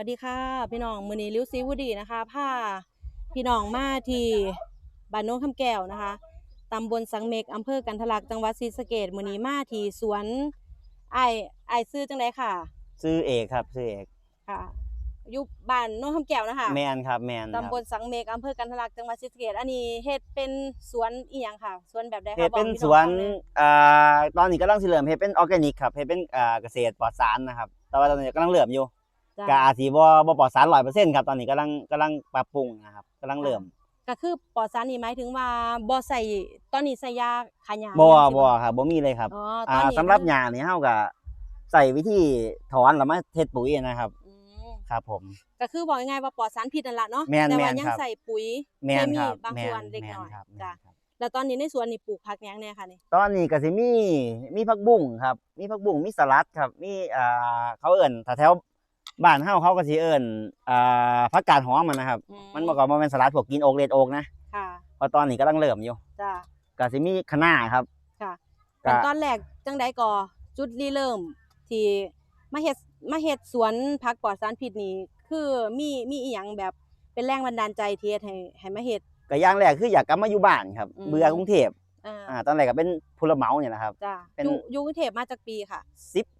วัสดีค่ะ พี่น้องมือนี้ลิวซีวูดีนะคะพาพี่น้องมาที่บ้านโน้นคำแก้วนะคะตำบลสังเมกอำเภอกันทะลักจังหวัดศรีสะเกษมือนี้มาที่สวนไอไอายซื้อจังไดค่ะ ซื้อเอกครับซื้อเอกค่ะอยู่บ้านโน้นคำแก้วนะคะแมนครับแมนครับตำบลสังเมกอำเภอกันทะลักจังหวัดศรีสะเกษอันนี้เฮ็ดเป็นสวนอีหยังค่ะ สวนแบบใดเฮ็คะดเป็นบอกพี่สวนองฟังหอยอ่าตอนนี้กำลังสิเริ่มเฮ็ดเป็นออร์แกนิกครับเฮ็ดเป็นอ่าเกษตรปลอดสารนะครับ แต่ว่าตอนนี้กำลังเริ่มอยู่ จ้ะ ก็อาจสิบ่บ่ปลอดสาร100%ครับตอนนี้กำลังกำลังปรับปรุงนะครับกำลังเริ่มก็คือปลอดสารนี่หมายถึงว่าบ่ใส่ตอนนี้ใส่ยาฆ่าหญ้าบ่จังซี้บ่ครับบ่มีเลยครับอ๋อตอ่าอนนี้สำหรับมันหญ้านี่เฮาก็ใส่วิธีถอนแล้วมาเฮ็ดปุ๋ยนะครับอืมครับผม ก็คือบอกง่ายๆว่าปลอดสารพิษนั่นแหละเนาะแม่นแต่ว่าแม่นยังครับ ใส่ปุ๋ย แม่เคนมีครับบางแม่ส่วนนเล็กแม่นน้อยครับแม่นจ้ะครับ แล้วตอนนี้ในสวนนี่ปลูกผักหยังแน่คะนี่ตอนนี้ก็สิมีมีผักบุ้งครับ มีผักบุ้งมีสลัดครับ มีอ่าเขาเอิ้นถ้าแถว บ้านเฮาเขาก็สิเอิ้นอ่าผักกาดหอมมันนะครับ อืมันบอกว่ามันเป็นสลัดพวกกินโอกเลดโอกนะค่ะเพราะตอนนี้กำลังเริ่มอยู่จ้ะก็สิมีคะน้าครับค่ะ ก็ขั้นตอนแรกจังไดก่อจุดรีเริ่ม ที่มาเฮ็ดมาเฮ็ดสวนผักปลอดสารพิษนี่คือมีมีอีหยังแบบเป็นแรงบันดาลใจที่เฮ็ดให้ให้มาเฮ็ด ก็อย่างแรกคืออยากกลับมาอยู่บ้านครับ อืม เบื่อกรุงเทพเอ่ออ่าตอนแรกก็เป็นผู้รับเหมาเนี่ยแหละครับ จ้ะเป็น อยู่อยู่กรุงเทพมาจากปีค่ะ 10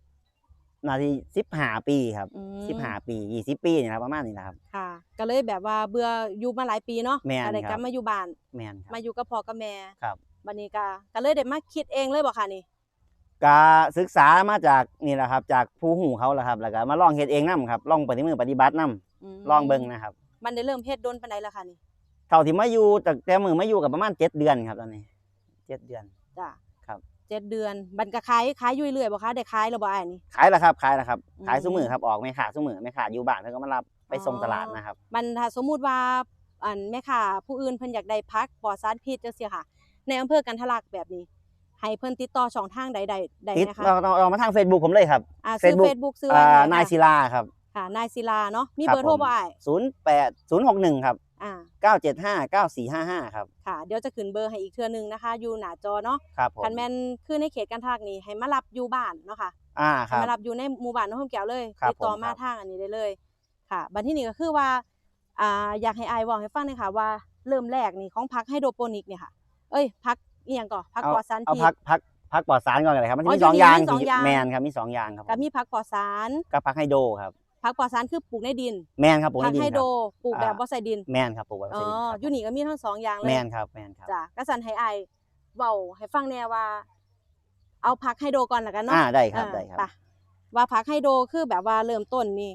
นาที15ปีครับอืม15ปี20ปีนี่ครับประมาณนี้นะครับ ค่ะ ก็เลยแบบว่าเบื่ออยู่มาหลายปีเนาะแม่นก็เลยครับกลับมาอยู่บ้าน แม่นครับ มาอยู่กับพ่อกับแม่ครับ บัดนี้ก็ก็เลยได้มาคิดเองเลยบ่ค่ะนี่ ก็ศึกษามาจากนี่แหละครับ จากผู้หูเขาแหละครับแล้วก็มาลองเฮ็ดเองนํครับลองปฏิมือปฏิบัตินํมลองเบิ่งนะครับ มันได้เริ่มเฮ็ดโดนปานใดแล้วค่ะนี่เท่าที่มาอยู่จากแต่มือมาอยู่กับประมาณเจ็ดเดือนครับตอนนี้เจ็ดเดือน จ้ะครับ เจ็ดเดือน บันก็ขายขายอยู่เรื่อยๆบ่คะได้ขายแล้วบ่อ้ายนี่ ขายแล้วครับขายแล้วครับอืม ขายซุ้มือครับออกไม่ขาดซุ้มือไม่ขาดอยู่บ้านเพิ่นก็มารับไปส่งอ๋อตลาดนะครับ บันถ้าสมมุติว่าอันแม่ค่ะผู้อื่นเพิ่นอยากได้พักปลอดสารพิษจังซี่ค่ะ ในอำเภอกันทะลักแบบนี้ ให้เพิ่นติดต่อช่องทางใดๆได้ติดนะคะเราเราเรามาทาง Facebook ผมเลยครับ อ่าซื้อ Facebook Facebook ซื้ออ่าไว้นายศิค่ะลาครับ ค่ะนายศิลาเนาะมีครับเบอร์โทรผมบ่อ้าย 08 061 ครับ อ่า975 9455 ครับ ค่ะ เดี๋ยวจะขึ้นเบอร์ให้อีกเทื่อนึงนะคะ อยู่หน้าจอเนาะครับผมคันแม่นคือในเขตกันทะลักนี่ให้มารับอยู่บ้านเนาะค่ะอ่าคให้รับมารับอยู่ในหมู่บ้านน้องแก้วเลยครับติดต่อผมมาครับทางอันนี้ได้เลย ค่ะ บัดที่นี่ก็คือว่าอ่าอยากให้อายบอกให้ฟังหน่อยค่ะว่าเริ่มแรกนี่ของพักไฮโดรโปนิกเนี่ยค่ะ เอ้ยพักอีหยังก่อนพักเอาปลอดสารเอาพิษพักพักพักปลอดสารก่อนเลยครับมันอ๋อมีสองอย่างอยู่นี่มีสองอย่างแมนครับมีสองอย่างครับกับมีพักปลอดสารกับพักไฮโดรครับ พักปลอดสารคือปลูกในดินแมนครับผมพักได้ดีไฮคโดรรับปลูกแบบอ่าบ่ใส่ดินแมนครับผมว่าอ๋อใช่ดีครับอยู่นี่ก็มีทั้งสองอย่างเลแมยนครับแมนครับจ้ะก็สั่นให้อายเว้าให้ฟังแน่ว่า เอาพักไฮโดรก่อนละกันเนาะ อ่าได้ครับอ่าได้ครับ ปะว่าพักไฮโดรคือแบบว่าเริ่มต้นนี่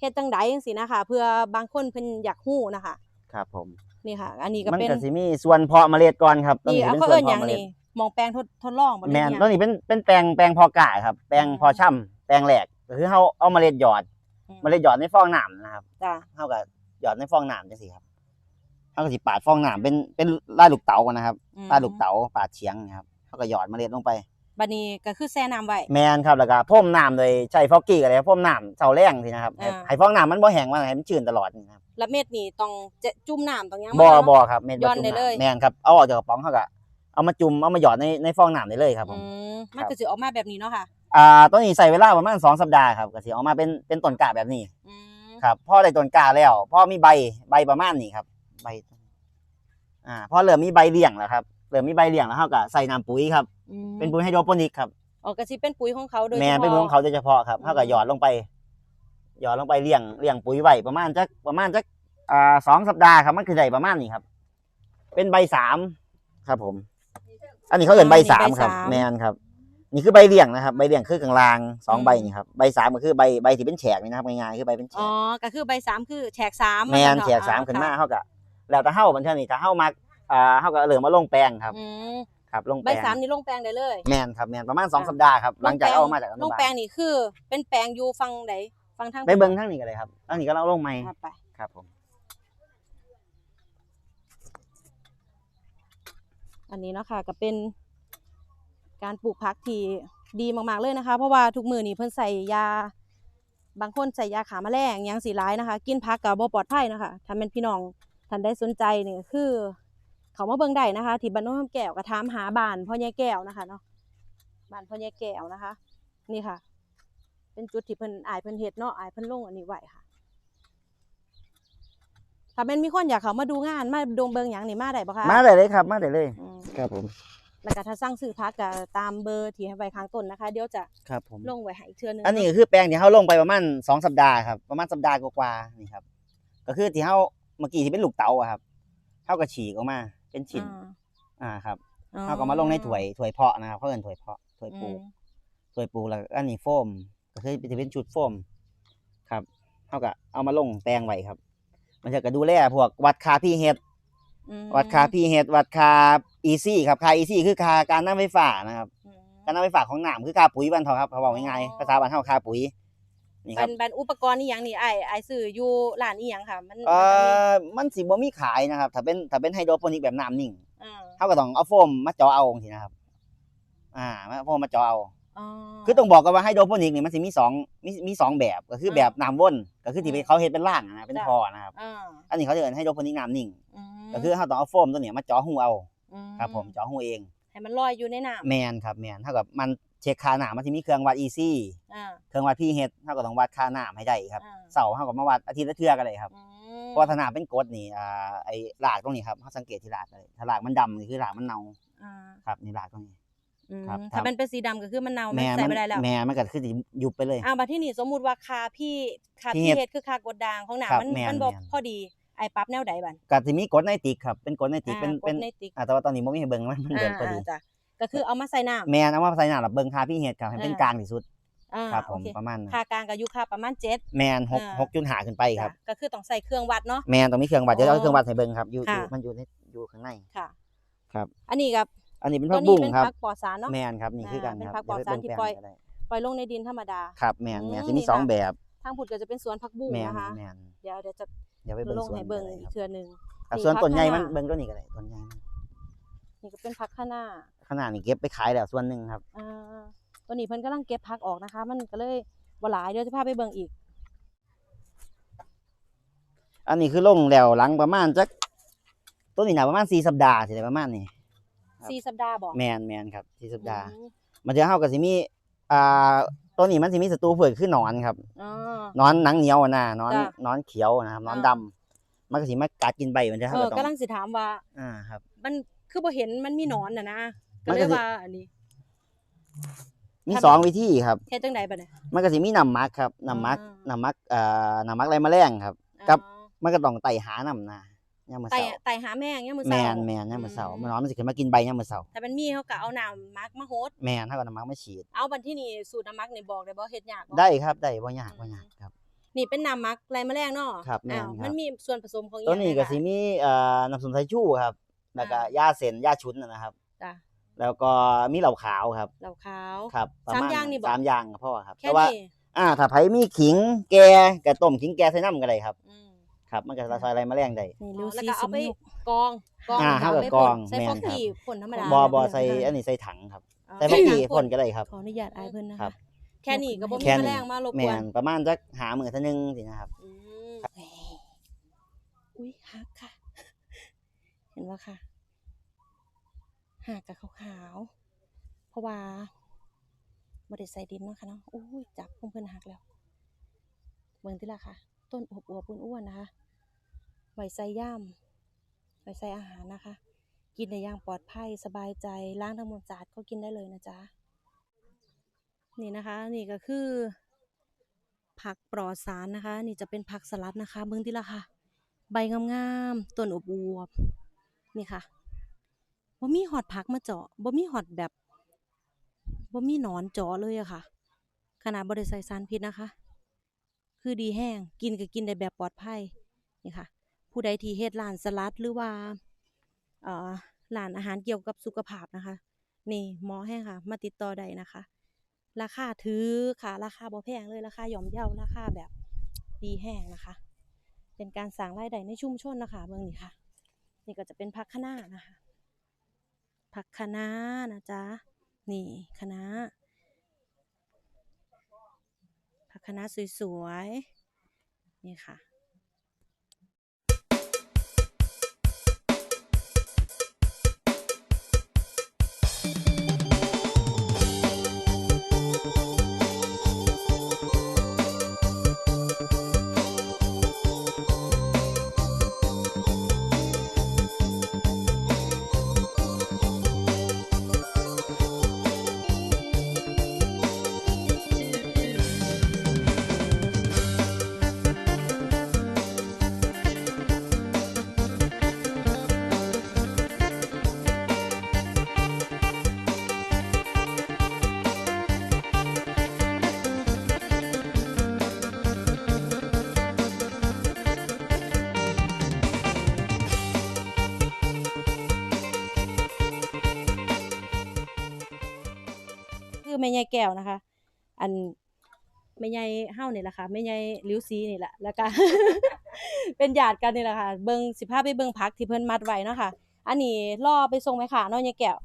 เฮ็ดจังไดจังซี่นะคะเพื่อบางคนเพิ่นอยากฮู้นะคะครับผม นี่ค่ะ อันนี้ก็มันเป็นก็สิมีส่วนเพาะเมล็ดก่อนครับต้นนี่นี้เอาเป็นเขาส่วเอิ้นนหยังเพาะเมล็ดนี่มองแปลงทดทดลองบ่แมนเนี่ยต้นนี้เป็นเป็นแปลงแปลงเพอกาครับ แปลงอืมเพอช่ำแปลงแหลกก็คือเฮาเอาเมล็ดหยอด เมล็ดหยอดในฟองน้ำนะครับจ้ะเฮาก็หยอดในฟองน้ำจังซี่ครับเฮาก็สิปาดฟองน้ำเป็นเป็นลายลูกเต๋ากันนะครับอืมลายลูกเต๋าปาดเฉียงนะครับเฮาก็หยอดเมล็ดลงไป บัดนี้ก็คือแช่น้ำไว้ แมนครับแล้วก็พ่มน้ำโดยใช้ฟอกกี้ก็ได้พ่มน้ำเสาแรงสินะครับให้อ่า ให้ฟองน้ำมันบ่แห้งมากให้มันชื้นตลอดนะครับแล้วเม็ดนี่ต้องเจจุ่มน้ำต้องหยังบ่ไว้เนาะบ่ครับเม็ดย้อนจุ่มได้เลยำแมนครับเอาออกจากกระป๋องเฮาก็ เอามาจุ่มเอามาหยอดในในฟองน้ำได้เลยครับผอืมมครัมันบก็สิออกมาแบบนี้เนาะค่ะอ่าต้นนี้ใส่เวลาประมาณสองสัปดาห์ครับก็สิออกมาเป็นเป็นต้นกาแบบนี้อืมครับพ่อได้ต้นกาแล้วพ่อมีใบใบประมาณนี้ครับ ใบอ่าพ่อเริ่มมีใบเลี้ยงแล้วครับเริ่มมีใบเลี้ยงแล้วเขาก็ใส่น้ำปุ๋ยครับอืมเป็นปุ๋ยไฮโดรโปนิกครับอ๋อก็สิเป็นปุ๋ยของเขาโดยแมนฉพาะเป็นปุ๋ยของเขาโดยเฉพาะครับอืมเขาก็หยอดลงไป หยอดลงไปเลี้ยงเลี้ยงปุ๋ยไว้ประมาณจักประมาณจักอ่าสองสัปดาห์ครับมันคือได้ประมาณนี้ครับ เป็นใบสามครับผม อันนี้เขาเรียกใบสามครับ แมนครับ นี่คือใบเลี้ยงนะครับ ใบเลี้ยงคือกลางลางๆสองใบนี่ครับ ใบสามก็คือใบใบที่เป็นแฉกนี่นะครับง่ายๆคือใบเป็นแฉอ๋อกก็คือใบสามคือแฉกสามแมนว่าแฉซั่กสามเถอะขึ้นมาอ่เขาก็แล้วแต่เฮ้าบันเทิงนี่ถ้าเฮ้ามักอ่าเฮ้าก็เหลือมาลงแปลงครับอืมครับลงใบแปลงสามนี่ลงแปลงได้เลย แมนครับแมนประมาณสองอ่าสัปดาห์ครับหลังจากลเอาแปลมาจากอลนุงบาลแปลงนี่คือ เป็นแปลงอยู่ฟังไหนฟังทางไปเบิ้งทั้งนี้กันเลยครับทั้งนี้ก็เราลงใหม่อะไปครับผม อันนี้เนาะค่ะก็เป็นการปลูกผักที่ดีมากๆเลยนะคะ เพราะว่าทุกมือนี่เพิ่นใส่ยา บางคนใส่ยาขาแมลงยังสีร้ายนะคะ กินผักกับบ่ปลอดภัยนะคะถ้าเป็นพี่น้องท่านได้สนใจเนี่ก็คือ เขามาเบิ่งได้นะคะ ที่บ้านโน้นแก้วก็ถามหาบ้านพ่อใหญ่แก้วนะคะเนาะบ้านพ่อใหญ่แก้วนะคะ นี่ค่ะ เป็นจุดที่เพิ่นอายเพิ่นเฮ็ดเนาะอายเพิ่นลงอันนี้ไหวค่ะ ถ้าเป็นมีคนอยากเขามาดูงานมาดงเบิงหยังนี่มาได้ปะคะมาได้เลยครับ มาได้เลยอืมครับผม แล้วก็ถ้าสั่งซื้อพักก็ตามเบอร์ที่ให้ไว้ข้างต้นนะคะ เดี๋ยวจะครับผม ลงไว้ให้อีกเทื่อนึงอันนี้ก็คือแปลงที่เขาลงไปประมาณสองสัปดาห์ครับประมาณสัปดาห์กว่าๆนี่ครับ ก็คือที่เขาเมื่อกี้ที่เป็นลูกเต๋าอะครับเขาก็ฉีกออกมาเป็นชิ้นอ่าอ่าครับอ๋อเขาก็มาลงในถ้วยถ้วยเพาะนะครับเขาเอิ้นถ้วยเพาะถ้วยปูอืมถ้วยปูแล้วก็อันนี้โฟม ก็คือจะเป็นชุดโฟม ครับเขาก็เอามาลงแปลงไว้ครับ มันจะก็ดูแลพวกวัดค่าพีเฮดอืมวัดค่าพีเฮดวัดค่าอีซี่ครับค่าอีซี่คือค่าการน้ำไฟฟ้านะครับอืม การน้ำไฟฟ้าของน้ำคือค่าปุ๋ยบ้านเขาครับเขาบอกง่ายอ๋อ ๆภาษาบ้านเขาค่าปุ๋ยนี่คเป็รับนเป็นอุปกรณ์นี่ยังนี่ไอ้ไอ้ซื้ออยู่ร้านนี่ยังค่ะ มันเอ่มันจะมีอมันสิบ่มีขายนะครับ ถ้าเป็นถ้าเป็นไฮโดรโปนิกแบบน้ำนิ่งอ่าเขาก็ต้องเอาโฟมมาเจาะเอาทีนะครับ อ่ามาโฟมมาเจาะเอาอ๋อ คือต้องบอกกันว่าไฮโดรโปนิกนี่มันสิมีสองมีมีสองแบบก็คือแบบน้ำวนก็คือที่เป็นเขาเฮ็ดเป็นร่างนะเป็นท่อนะครับอ่าอันนี้เขาจะเรียกไฮโดรโปนิกน้ำนิ่งมก็คือเขาต้องเอาโฟมตัวเนี้ยมาเจาะหูเอามครับผมเจาะหูเองให้มันลอยอยู่ในน้ำแมนครับแมนเท่ากับมันเช็คค่าน้ำมันจะมีเครื่องวัดอีซี่อ่าเครื่องวัดพีเฮดเท่ากับต้องวัดค่าน้ำให้ได้ครับอ่าเสาเท่ากับมาวัดอาทิตย์ละเทื่อกันเลยครับอืมเพราะว่าถ้าน้ำเป็นกรดนี่อ่าไอ้รากตรงนี้ครับเขาสังเกตที่รากเลยถ้ารากมันดำนี่คือรากมันเน่าอ่าครับนี่รากตรงนี้ อืมครับถ้ามันเป็นสีดำก็คือมันเน่ามันแม่ใส่มันไม่ได้แล้ว แม่มันก็คือสิยุบไปเลย อ่าบัดที่นี่สมมุติว่าคาพี่คาพี่พี่เฮ็ดเฮ็ดคือคากดด่างของหนาครับมันแม่นมันบ่แม่น พอดีไอ้ปรั๊บแนวใดบัดก็จะมีกรดไนติกครับเป็นกรดไนติกเป็นอ่ากเป็นดในติ๊กอ่าแต่ว่าตอนนี้บ่มีให้เบิ่งมันมันเดินพอดี อ่าจ้ะก็คือเอามาใส่น้ำ แม่นเอามาใส่หน้าแล้วเบิ่งค่าพี่เฮ็ดครับให้เป็นอ่ากลางที่สุดอ่าครับผมโอเคประมาณนั้น ค่ากลางกับอยู่ค่าประมาณ7 แม่นหกอ่า หกจุดหาขึ้นไปครับ จ้ะก็คือต้องใส่เครื่องวัดเนาะ แม่นต้องมีเครื่องวัดเดี๋ยวอ๋อเอาเครื่องวัดให้เบิ่งครับอยู่อค่ะยู่มันอยู่ในอยู่ข้างใน ค่ะ ครับ อันนี้กับ อันนี้เป็นตัผัวกนี้บุ้งเป็นครับผักปลอดสารเนาะแม่นครับนี่คือกันเป็นครับผักปลอดสารที่เดี๋ยวปล่อยไปเบิ่งแปลงก็ได้ปล่อยลงในดินธรรมดา ครับแม่นแม่นอืมจะมีนี่สองค่ะแบบ ทางพุทธก็จะเป็นสวนผักบุ้งแม่นนะคะแม่นเดี๋ยวเดี๋ยวจะเดี๋ยวไปเบิ่งลงสวนให้เบิ่งก็ได้อีคกรับเทื่อหนึงครับนี่ส่วนผักต้นใหญ่คะมันน้าเบิ่งตัวนี้ก็ได้ต้นใหญ่มันนี่ก็เป็นผักคะน้าขนาดนี้เก็บไปขายแล้วส่วนหนึ่งครับอ่าตัวนี้เพิ่นกำลังเก็บผักออกนะคะ มันก็เลยบ่หลายเดี๋ยวจะพาไปเบิ่งอีก อันนี้คือลงแล้วหลังประมาณจักต้นนี้น่าประมาณสี่สัปดาห์สิได้ประมาณนี้ ครับ สี่สัปดาห์บ่แมนแมนครับสี่สัปดาห์ อืมมันจะเฮากับสิมีอ่าต้นนี้มันสิมีศัตรูเผือกคือหนอนครับอ๋อ หนอนหนังเหนียวอะนะหนอนจ้ะหนอนเขียวนะครับหนอนอ่า ดำมันก็สิมากัดกินใบมันจะเอเฮาอก็ต้องกำลังสิถามว่า อ่าครับ มันคือบ่เห็นมันมีหนอนน่ะนะก็มันเลก็ยสิ ว่าอันนี้ มีทำไมสองวิธีครับ เฮ็ดจังไดบัดเนี่ย มันก็สิมีน้ำหมักครับน้ำหมักอ่าน้ำหมักเอ่อน้ำหมักไรแมลงครับ ครับมันก็ต้องไต่หาน้ำนะ ยามมื้อไต่เช้าไต่หาแมงยามมื้อแมเช้า นแมนยามมื้อเช้าอืม มันนอนมันสิขึ้นมากินใบยามมื้อเช้าถ้ามันมีเขาก็เอาน้ำมักมาโฮดแมนเฮาก็น้ำหมักมาฉีด เอาบัดที่นี่สูตรน้ำมักนี่บอกได้บ่เฮ็ดยากบ่ ได้ครับได้บ่ยากบ่ยากครับ นี่เป็นน้ำมักไรแมลงเนาะครับแม่นอ้าวครับ มันมีส่วนผสมของอิหตัวยังนี้ไหมก็คะสิมีเอ่อน้ำส้มสายชูครับ แล้วก็อ่า ยาเส้นยาชุนนะนะครับ จ้ะแล้วก็มีเหล่าขาวครับ เหล้าขาว ครับประสามณอย่างนี่บ่ สามอย่างก็พอครับ แค่แต่ว่านี้อ่าถ้าไผมีขิงแกกระต้มขิงแกใส่น้ำก็ได้ครับ อืม ครับ มันก็จะซอยอะไรมาแรงได้ นี่เร็เร็ววแล้วซีก็สิเอาไปมนุก กองกองอ่าแล้วเฮาก็ไปกพ่อนงใส่แม่นฟอกครับกี้พ่นธรรมดาบอเนี่ยบอใส่เอออันนี้ใส่ถังครับอ๋อใส่ฟักกี้พ่นก็ได้ครับ ขออนุญาตอายเพิ่นนะครัคะบ แค่นี้ก็บ่มีแค่แมนี้ลงมารบแมกวนนประมาณจักหามือเท่านึงสินะครับ อืมอุ้ยหักค่ะ เห็นว่าค่ะหักกับขาวๆเพราะว่าบ่ได้ใส่ดินเนาะค่ะเนาะอุ้ยจับของเพิ่นหักแล้วเบิ่งติล่ะค่ะ ต้นอบอวบอ้วนๆนะคะไว้ใส่ย่ามไว้ใส่อาหารนะคะ กินได้อย่างปลอดภัยสบายใจล้างทั้งหมสะอาดก็กินได้เลยนะจ๊ะนี่นะคะ นี่ก็คือ ผักปลอดสารนะคะ นี่จะเป็นผักสลัดนะคะเบิ้งที่ละค่ะ ใบงามๆต้นอบอวบนี่ค่ะบ่มีหอดผักมาเจาะบ่มีหอดแบบบ่มีหนอนเจาะเลยอะค่ะ ขนาดบ่ได้ใส่สารพิษนะคะ คือดีแห้งกินก็กินได้แบบปลอดภัยนี่ค่ะ ผู้ใดที่เฮ็ดร้านสลัดหรือว่าเอ่อร้านอาหารเกี่ยวกับสุขภาพนะคะ นี่หมอแห้งค่ะ มาติดต่อได้นะคะ ราคาถือค่ะ ราคาบ่แพงเลยราคาย่อมเยาราคาแบบดีแห้งนะคะ เป็นการสร้างรายได้ในชุมชนนะคะเมืองนี้ค่ะ นี่ก็จะเป็นผักคะน้านะคะผักคะน้านะจ๊ะ นี่คะน้า คณะสวยๆ นี่ค่ะ คือแม่ใหญ่แก้วนะคะ อันแม่ใหญ่เฮานี่แหละค่ะแม่ใหญ่ลิ้วซีนี่แหละแล้วก็เป็นญาติกันนี่แหละค่ะ เบิ่งสิพาไปเบิ่งพักที่เพิ่นมัดไว้เนาะค่ะ อันนี้ล่อไปส่งไหมค่ะเนาะยายแก้ว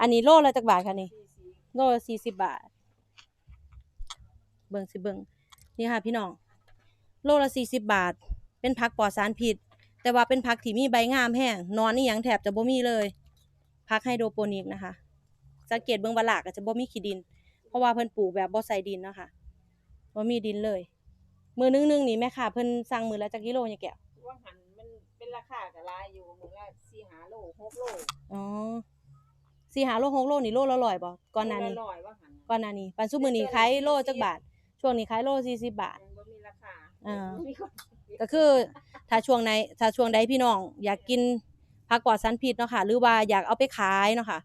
อันนี้โลละจักบาทค่ะนี่โลละสี่สิบบาท เบิ่งสิเบิ่งนี่ค่ะ พี่น้องโลละสี่สิบบาท เป็นผักปลอดสารพิษแต่ว่าเป็นผักที่มีใบงามแห้งนอนนี่ยังแทบจะบ่มีเลยผักไฮโดรโปนิกนะคะ สังเกตเบิ่งว่าหลากก็จะบ่มีขี้ดิน เพราะว่าเพิ่นปลูกแบบบ่ใส่ดินเนาะค่ะบ่มีดินเลย มือนึงนึงนี่แม่ค่ะเพิ่นสั่งมือละจักกิโลเนี่ยแก้วว่าหันมันเป็นราคากับลายอยู่มือละสี่หาโลหกโลอ๋อสี่หาโลหกโลนี่โลละร้อยบ่ก่อนหน้านี้โลละร้อยว่าหันก่อนหน้านี้ปันซุมื้อนี้ขายโลจักบาท ช่วงนี้ขายโล40บาทยังบ่มีราคาอ่ามีคนก็คือถ้าช่วงไหนถ้าช่วงใดพี่น้องอยากกินผักปลอดสารพิษเนาะค่ะ หรือว่าอยากเอาไปขายเนาะค่ะ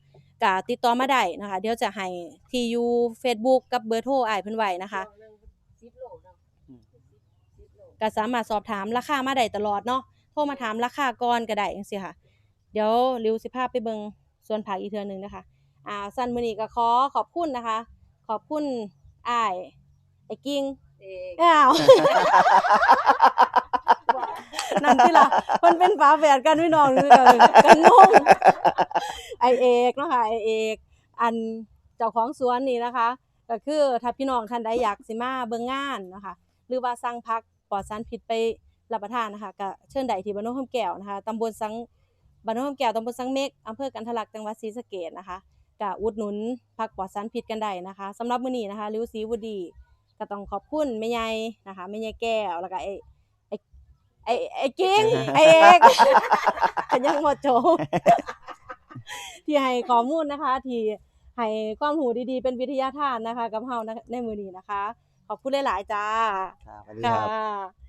ก็ติดต่อมาได้นะคะ เดี๋ยวจะให้ที่อยู่ Facebook กับเบอร์โทรอ้ายเพิ่นไว้นะคะช่วงหนึ่งสิบโลเนาะอืมสิบโลก็สามารถสอบถามราคามาได้ตลอดเนาะโทรมาถามราคาก่อนก็ได้จังซี่ค่ะ เดี๋ยวริวสิพาไปเบิงส่วนผักอีกเทื่อหนึงนะคะอ่าสั้นมื้อนี้ก็ขอขอบคุณนะคะ ขอบคุณอ้ายไอ้กิ้งเอกอ้าว นั่นที่ละมันเป็นฝาแฝดกันพี่น้องกันกันงงไอเอกเนาะค่ะไอเอก อันเจ้าของสวนนี่นะคะ ก็คือถ้าพี่น้องท่านใดอยากสิมาเบิ่งงานนะคะหรือว่าสั่งพักปลอดสารพิษไปรับประทานนะคะก็เชิญได้ที่บ้านโนนคำแก้วนะคะตำบลสังบ้านโนนคำแก้วตำบลสังเมกอำเภอกันทะลักจังหวัดศรีสะเกษนะคะก็อุดหนุนพักปลอดสารพิษกันได้นะคะสำหรับมื้อนี้นะคะริวสีวดีก็ต้องขอบคุณแม่ใหญ่นะคะแม่ใหญ่แก้วแล้วก็ไอ ไอ้ไอ้ไอ้กิ้งไอ้เอกอันยังหมดโจบที่ให้ข้อมูลนะคะ ที่ให้ความรู้ดีๆ เป็นวิทยาทานนะคะ กับเฮานะในมือนี้นะคะ ขอบคุณหลายๆจ้าครับสวัสดีค่ะครับ